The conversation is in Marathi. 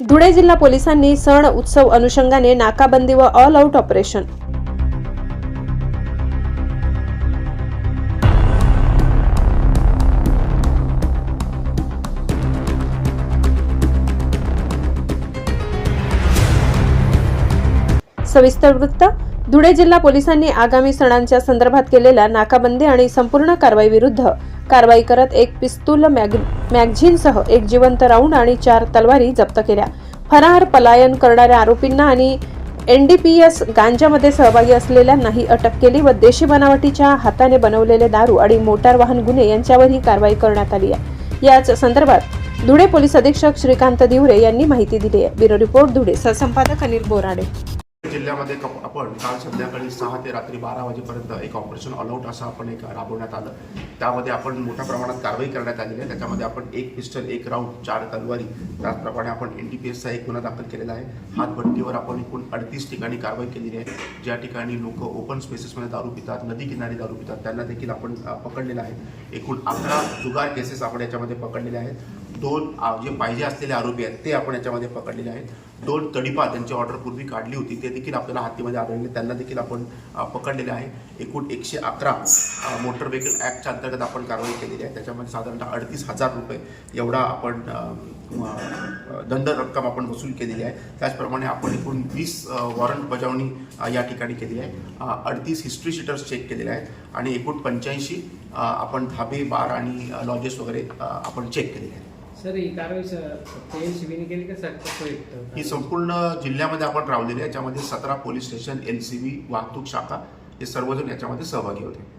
धुळे जिल्हा पोलिसांनी सण उत्सव अनुषंगाने नाकाबंदी व ऑल आउट ऑपरेशन. सविस्तर वृत्त धुळे जिल्हा पोलिसांनी आगामी सणांच्या संदर्भात केलेल्या नाकाबंदी आणि संपूर्ण कारवाई विरुद्ध कारवाई करत एक पिस्तूल मॅग मॅगझिनसह एक जिवंत राऊंड आणि चार तलवारी जप्त केल्या. फरार पलायन करणाऱ्या आरोपींना आणि एन डी पी एस गांजामध्ये सहभागी असलेल्यांनाही अटक केली व देशी बनावटीच्या हाताने बनवलेले दारू आणि मोटार वाहन गुन्हे यांच्यावरही कारवाई करण्यात आली आहे. याच संदर्भात धुळे पोलीस अधीक्षक श्रीकांत दिवरे यांनी माहिती दिली आहे. Bureau report Dhule. सहसंपादक Anil Borade. जिल्ह्यामध्ये कप- आपण काल संध्याकाळी सहा ते रात्री बारा वाजेपर्यंत एक ऑपरेशन ऑलआउट असं आपण एक राबवण्यात आलं. त्यामध्ये आपण मोठ्या प्रमाणात कारवाई करण्यात आलेली आहे. त्याच्यामध्ये आपण एक पिस्टल एक राऊंड चार तलवारी त्याचप्रमाणे आपण एन डी पी एसचा एक गुन्हा दाखल केलेला आहे. हातभट्टीवर आपण एकूण अडतीस ठिकाणी कारवाई केलेली आहे. ज्या ठिकाणी लोक ओपन स्पेसेसमध्ये दारू पितात नदी किनारी दारू पितात त्यांना देखील आपण पकडलेलं आहे. एकूण अकरा जुगार केसेस आपण याच्यामध्ये पकडलेले आहेत. दोन जे पाहिजे असलेले आरोपी आहेत ते आपण याच्यामध्ये पकडलेले आहेत. दोन तडीपा त्यांची ऑर्डर पूर्वी काढली होती ते देखील आपल्याला हातीमध्ये आढळले त्यांना देखील आपण पकडलेले आहे. एकूण एकशे अकरा मोटर व्हेकल ॲक्टच्या अंतर्गत आपण कारवाई केलेली आहे. त्याच्यामध्ये साधारणतः अडतीस हजार रुपये एवढा आपण दंड रक्कम आपण वसूल केलेली आहे. त्याचप्रमाणे आपण एकूण वीस वॉरंट बजावणी या ठिकाणी केली आहे. अडतीस हिस्ट्री शीटर्स चेक केलेले आहेत आणि एकूण पंच्याऐंशी आपण धाबे बार आणि लॉजेस वगैरे आपण चेक केलेले आहेत. सर ही कारवाई फक्त एल केली का सर? ही संपूर्ण जिल्ह्यामध्ये आपण रावलेली आहे. याच्यामध्ये सतरा police station L C B वाहतूक शाखा हे सर्वजण याच्यामध्ये सहभागी होते.